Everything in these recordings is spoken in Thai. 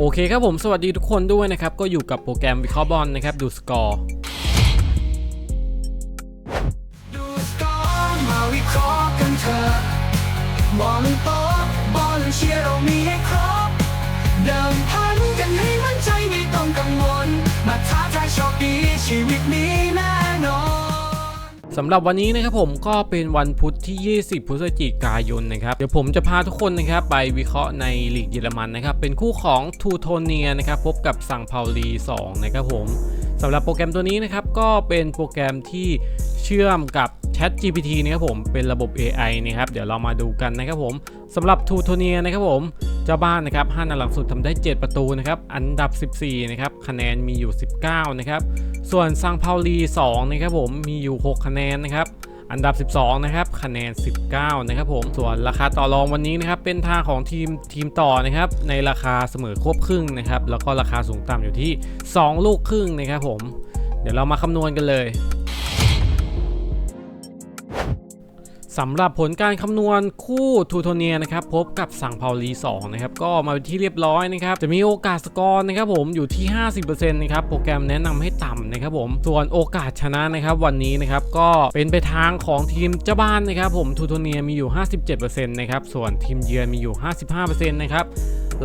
โอเคครับผมสวัสดีทุกคนด้วยนะครับ ก็อยู่กับโปรแกรมวิเคราะห์บอลนะครับ ดูสกอร์ดูสกอร์มาวิเคราะห์กันเถอะบอลโต๊ะบอลเชียร์เรามีให้คร สำหรับวันนี้นะครับผมก็เป็นวันพุธที่ 20 พฤศจิกายนนะครับเดี๋ยวผมจะพาทุกคนนะครับไปวิเคราะห์ในลีกเยอรมันนะครับเป็นคู่ของทูโทเนียนะครับพบกับซังเปาลี2นะครับผมสำหรับโปรแกรมตัวนี้นะครับก็เป็นโปรแกรมที่เชื่อมกับ Chat GPT นะครับผมเป็นระบบ AI นะครับเดี๋ยวเรามาดูกันนะครับผมสำหรับทูโทเนียนะครับผมเจ้าบ้านนะครับ5นัดหลังสุดทำได้ 7 ประตูนะครับอันดับ 14นะครับคะแนนมีอยู่ 19นะครับ ส่วนซังเปาลี2นะครับผมมีอยู่ 6 คะแนนนะครับอันดับ 12 นะครับ คะแนน 19 นะครับผม ส่วนราคาต่อรองวันนี้นะครับ เป็นทางของทีมทีมต่อนะครับ ในราคาเสมอควบครึ่งนะครับ แล้วก็ราคาสูงต่ำอยู่ที่ 2 ลูกครึ่งนะครับผม เดี๋ยวเรามาคำนวณกันเลย สำหรับผลการคำนวณคู่ทูโทเนียนะครับพบกับสังเปาลี2นะครับก็มาเป็นที่เรียบร้อยนะครับจะมีโอกาสสกอร์นะครับผมอยู่ที่ 50%นะครับโปรแกรมแนะนำให้ต่ำนะครับผมส่วนโอกาสชนะนะครับวันนี้นะครับก็เป็นไปทางของทีมเจ้าบ้านนะครับผมทูโทเนียมีอยู่ 57%นะครับส่วนทีมเยือนมีอยู่ 55%นะครับ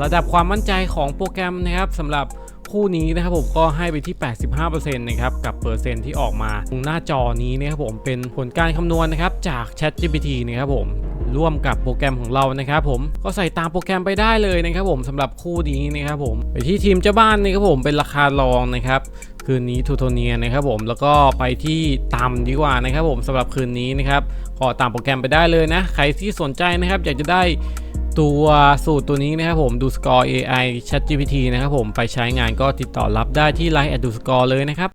ระดับความมั่นใจของโปรแกรมนะครับสำหรับ คู่นี้นะครับผมก็ให้ไปที่ 85%นะครับกับเปอร์เซ็นต์ที่ออกมาตรงหน้าจอนี้นะครับผมเป็นผลการคำนวณนะครับจาก ChatGPT นะครับผมร่วมกับโปรแกรมของเรานะครับผมก็ใส่ตามโปรแกรมไปได้เลยนะครับผมสำหรับคู่นี้นะครับผมไปที่ทีมเจ้าบ้านนะครับผมเป็นราคารองนะครับคืนนี้ทูโทเนียนะครับผมแล้วก็ไปที่ต่ำดีกว่านะครับผมสำหรับคืนนี้นะครับก็ตามโปรแกรมไปได้เลยนะใครที่สนใจนะครับอยากจะได้ ตัวสูตรตัวนี้นะครับผมดูสกอร์ AI ChatGPT นะครับผมไปใช้งานก็ติดต่อรับได้ที่ Line แอดดูสกอร์เลยนะครับ